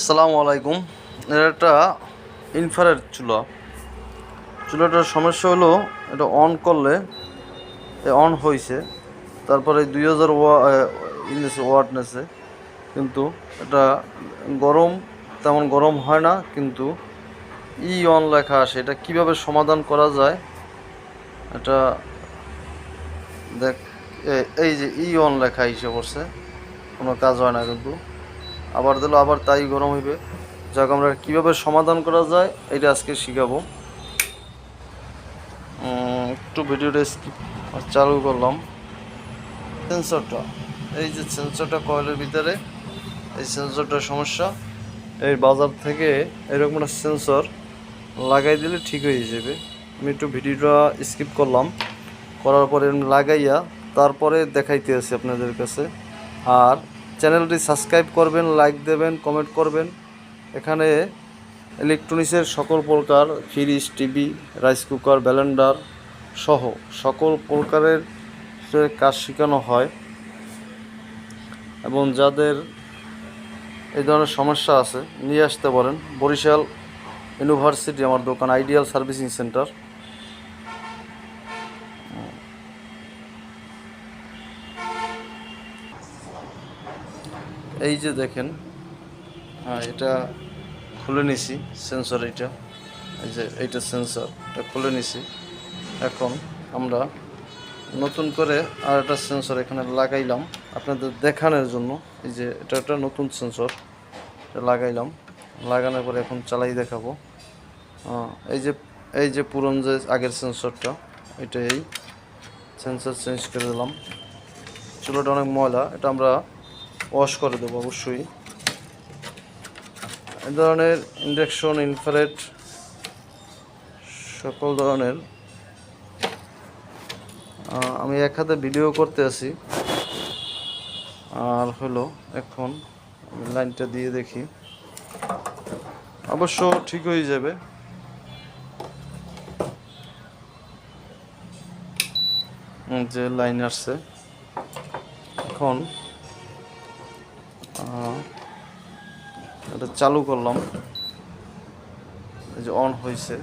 আসসালামু আলাইকুম। এটা একটা ইনফ্রারেড চুলা। চুলাটার সমস্যা হলো, এটা অন করলে অন হয়েছে তারপরে দুই হাজার ওয়া ইনেছে ওয়াট নেছে। কিন্তু এটা গরম, তেমন গরম হয় না, কিন্তু ই অন লেখা আসে এটা কীভাবে সমাধান করা যায়? এটা দেখ এই যে ই অন লেখা হিসে পড়ছে। কোনো কাজ হয় না কিন্তু। আবার দিল, আবার তাই গরম হইবে। যাক, আমরা কীভাবে সমাধান করা যায়, এটা আজকে শিখাবো। একটু ভিডিওটা স্কিপ চালু করলাম। সেন্সরটা এই যে সেন্সরটা কয়েলের ভিতরে, এই সেন্সরটার সমস্যা। এই বাজার থেকে এরকম একটা সেন্সর লাগাই দিলে ঠিক হয়ে যাবে। আমি একটু ভিডিওটা স্কিপ করলাম। করার পরে লাগাইয়া তারপরে দেখাইতে আছি আপনাদের কাছে। আর চ্যানেলটি সাবস্ক্রাইব করবেন, লাইক দেবেন, কমেন্ট করবেন। এখানে ইলেকট্রনিক্সের সকল প্রকার fridge, TV, rice cooker blender সহ সকল প্রকারের কাজ শেখানো হয় এবং যাদের এই ধরনের সমস্যা আছে, নিয়ে আসতে পারেন। বরিশাল ইউনিভার্সিটি, আমার দোকান, আইডিয়াল সার্ভিসিং সেন্টার। এই যে দেখেন হ্যাঁ এটা খুলে নিছি সেন্সর এইটা। এই যে এইটা সেন্সর এটা খুলে নিছি। এখন আমরা নতুন করে আর একটা সেন্সর এখানে লাগাইলাম আপনাদের দেখানোর জন্য। এই যে এটা একটা নতুন সেন্সর এটা লাগাইলাম। লাগানোর পরে এখন চালাই দেখাবো। এই যে এই যে পুরন যে আগের সেন্সরটা এটা এই সেন্সর চেঞ্জ করে দিলাম। চুলোটা অনেক ময়লা, এটা আমরা ওয়াশ করে দেবো অবশ্যই। এই ধরনের ইন্ডাকশন ইনফ্রারেড সকল ধরনের। আমি এক হাতে ভিডিও করতে আছি। আর হলো এখন লাইনটা দিয়ে দেখি। অবশ্য ঠিক হয়ে যাবে। যে লাইন আসছে। এখন এটা চালু করলাম। এই যে অন হয়েছে।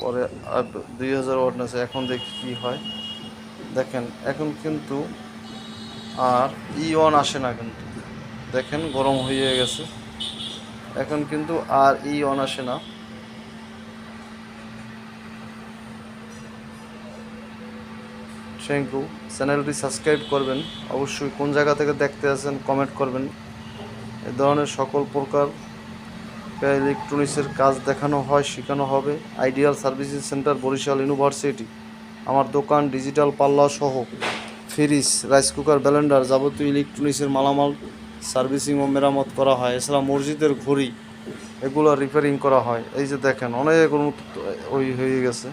পরে দুই হাজার ওয়াট আছে এখন দেখি কি হয়। দেখেন, এখন কিন্তু আর ই অন আসে না কিন্তু। দেখেন, গরম হয়ে গেছে। এখন কিন্তু আর ই অন আসে না। থ্যাংক ইউ চ্যানেলটি সাবস্ক্রাইব করবেন। অবশ্যই কোন জায়গা থেকে দেখতে আছেন কমেন্ট করবেন। এ ধরনের সকল প্রকার ইলেকট্রনিক্সের কাজ দেখানো হয়, শেখানো হবে। Ideal servicing centre Barisal university আমার দোকান ডিজিটাল পাল্লা সহ ফ্রিজ রাইস কুকার ব্যালেন্ডার যাবতীয় ইলেকট্রনিক্সের মালামাল সার্ভিসিং ও মেরামত করা হয়। এছাড়া মসজিদের ঘড়ি, এগুলো রিপেয়ারিং করা হয়। এই যে দেখেন, অনেক উন্নত ওই হয়ে গেছে।